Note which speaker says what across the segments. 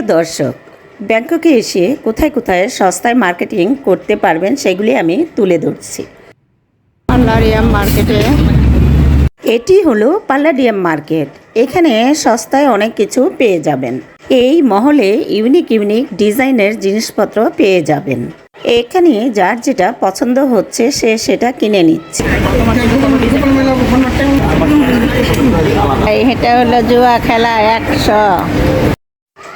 Speaker 1: প্রিয় দর্শক ব্যাংককে এসে কোথায় কোথায় সস্তায় মার্কেটিং করতে পারবেন সেগুলি আমি তুলে ধরছি।
Speaker 2: মার্কেটে।
Speaker 1: এটি হলো পাল্লাডিয়াম মার্কেট। এখানে সস্তায় অনেক কিছু পেয়ে যাবেন। এই মহলে ইউনিক ইউনিক ডিজাইনের জিনিসপত্র পেয়ে যাবেন। এখানে যার যেটা পছন্দ হচ্ছে সে সেটা কিনে নিচ্ছে।
Speaker 2: এটা হলো জুয়া খেলা একশো।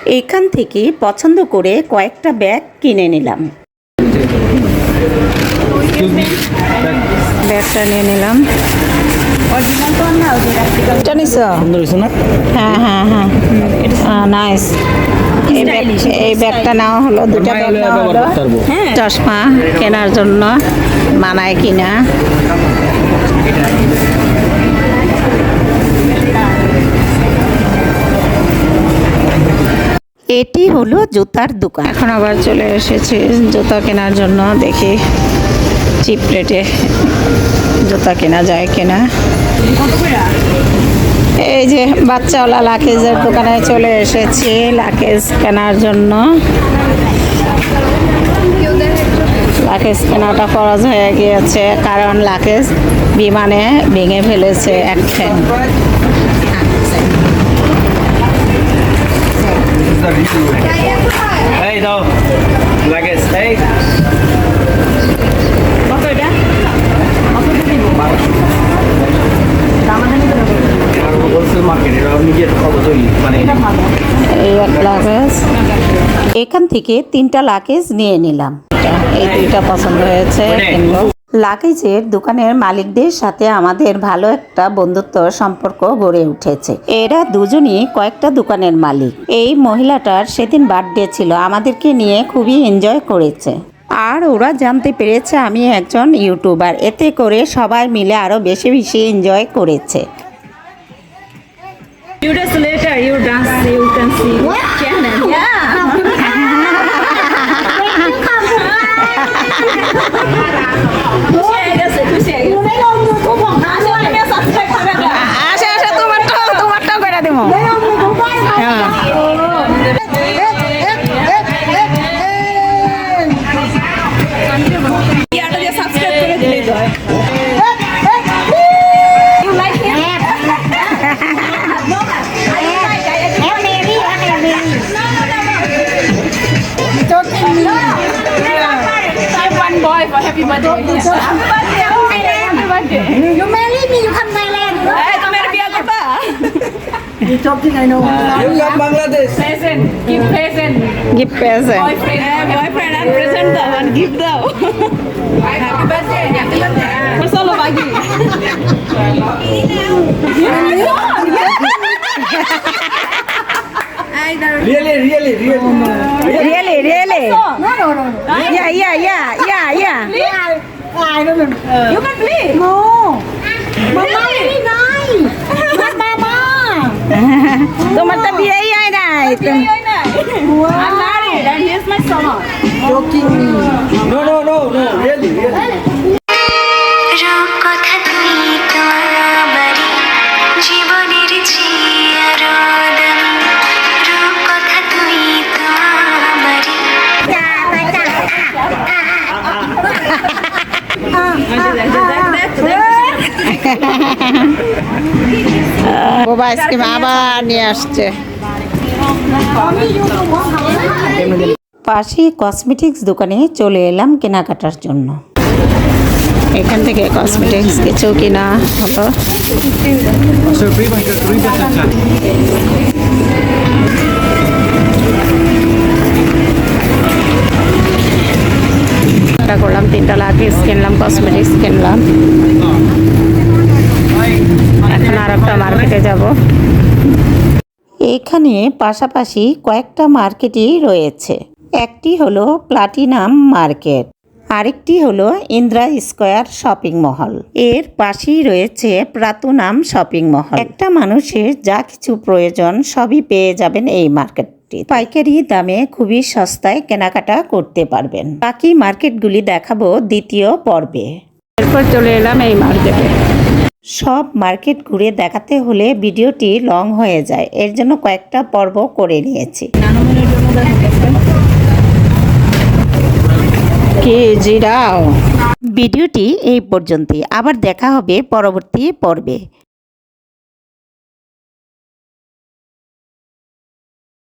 Speaker 1: এখান থেকে পছন্দ করে কয়েকটা ব্যাগ কিনে নিলাম।
Speaker 2: ব্যাগটা নিয়ে নিলাম। এটা নিছ
Speaker 3: সুন্দর হয়েছে না?
Speaker 2: হ্যাঁ হ্যাঁ হ্যাঁ। নাইস এই এই ব্যাগটা নেওয়া হলো দুটা ব্যাগ নেওয়া হলো। চশমা কেনার জন্য মানায় কিনা।
Speaker 1: এটি হলো জুতার দোকান।
Speaker 2: এখন আবার চলে এসেছি জুতা কেনার জন্য। দেখি চিপ রেটে জুতা কেনা যায় কিনা। এই যে বাচ্চাওয়ালা লাকেজের দোকানে চলে এসেছি লাকেজ কেনার জন্য। লাকেজ কেনাটা খরচ হয়ে গিয়েছে, কারণ লাকেজ বিমানে ভেঙে ফেলেছে এক
Speaker 3: এই দাও লাগেজ এই মার্কেট এটা মানে
Speaker 1: এখান থেকে তিনটা লাকেজ নিয়ে নিলাম।
Speaker 2: এই দুইটা পছন্দ হয়েছে কিনবো।
Speaker 1: লাগেজের দোকানের মালিকদের সাথে আমাদের ভালো একটা বন্ধুত্ব সম্পর্ক গড়ে উঠেছে। এরা দুজনই কয়েকটা দোকানের মালিক। এই মহিলাটার সেদিন বার্থডে ছিল। আমাদেরকে নিয়ে খুবই এনজয় করেছে। আর ওরা জানতে পেরেছে আমি একজন ইউটিউবার এতে করে সবাই মিলে আরও বেশি বেশি এনজয় করেছে।
Speaker 4: You just later you dance you can see. Channel. Yeah. happy birthday Lisa. Happy birthday,
Speaker 5: You marry me, you come
Speaker 4: Eh, pa.
Speaker 5: You talking, I know.
Speaker 3: You come Bangladesh.
Speaker 4: Present, give present.
Speaker 2: Give present.
Speaker 4: Boyfriend, boyfriend, present give. Happy bagi. Really,
Speaker 3: really, really. Oh,
Speaker 2: really, really.
Speaker 5: No, no, no.
Speaker 2: Yeah, yeah, yeah, yeah, yeah.
Speaker 5: I don't know.
Speaker 4: You can play.
Speaker 5: No. Mama, really nice. Mama.
Speaker 2: Tumatabi ay ay ay.
Speaker 4: I'm married and here's my son.
Speaker 5: Joking me.
Speaker 2: বাবা ice cream আবার নিয়ে আসছে।
Speaker 1: পাশে cosmetics দোকানে চলে এলাম কেনাকাটার জন্য।
Speaker 2: এখান থেকে কসমেটিক্স কিছু কিনা হলো করলাম তিনটা লাগেজ কিনলাম কসমেটিক্স কিনলাম এখন আর একটা মার্কেটে যাব।
Speaker 1: এখানে পাশাপাশি কয়েকটা মার্কেটই রয়েছে। একটি হলো প্লাটিনাম মার্কেট আরেকটি হলো ইন্দ্রা স্কোয়ার শপিং মহল এর পাশেই রয়েছে প্রাতুনাম শপিং মহল একটা মানুষের যা কিছু প্রয়োজন সবই পেয়ে যাবেন এই মার্কেটটি। পাইকারি দামে খুবই সস্তায় কেনাকাটা করতে পারবেন। বাকি মার্কেটগুলি দেখাবো দ্বিতীয় পর্বে।
Speaker 2: এরপর চলে এলাম এই মার্কেটে।
Speaker 1: সব মার্কেট ঘুরে দেখাতে হলে ভিডিওটি লং হয়ে যায়। এর জন্য কয়েকটা পর্ব করে নিয়েছি। ভিডিওটি এই পর্যন্তই। আবার দেখা হবে পরবর্তী পর্বে।